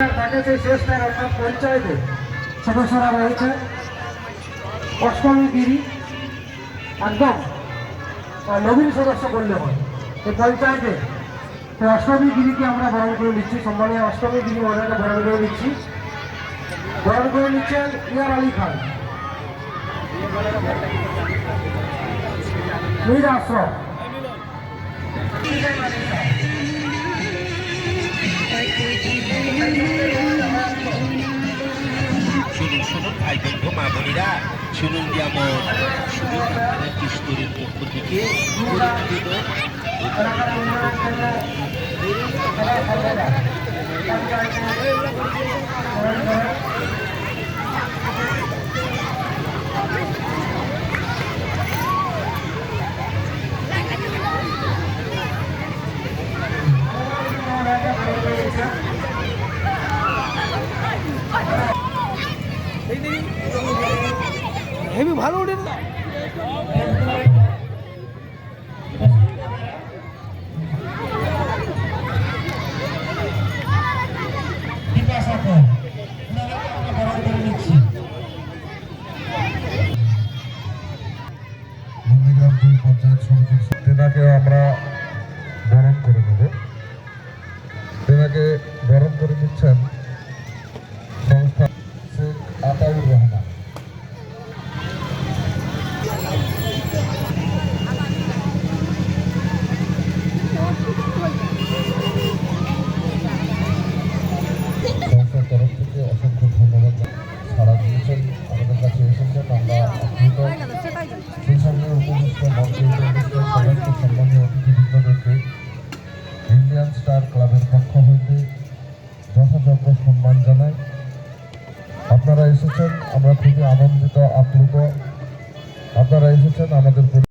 তাকে সেই শেষ তার অর্থাৎ পঞ্চায়েতে সদস্যরা রয়েছে। অষ্টমী গিরি একদম নবীন সদস্য করলে হয়। পঞ্চায়েতে অষ্টমী গিরিকে আমরা বরণ করে নিচ্ছি, সম্মানীয় অষ্টমী গিরি মহিলাকে বরণ করে নিচ্ছি। বরণ করে নিচ্ছেন ইয়ার আলী খান। আশ্রম। শুনুন শুনুন ভাই বন্ধু মা বোনেরা। শুনুন যেমন শুনুন আমাদের কিশোরের পক্ষ থেকে পরিচিত হেভি ভালো উঠে আমরা বরণ করে নেব। তেনাকে বরণ করে নিচ্ছেন মঞ্চে সমস্ত ইন্ডিয়ান স্টার ক্লাবের পক্ষ সম্মান আপনারা এসেছেন, আমরা খুবই আনন্দিত, আপ্লুত। আপনারা এসেছেন আমাদের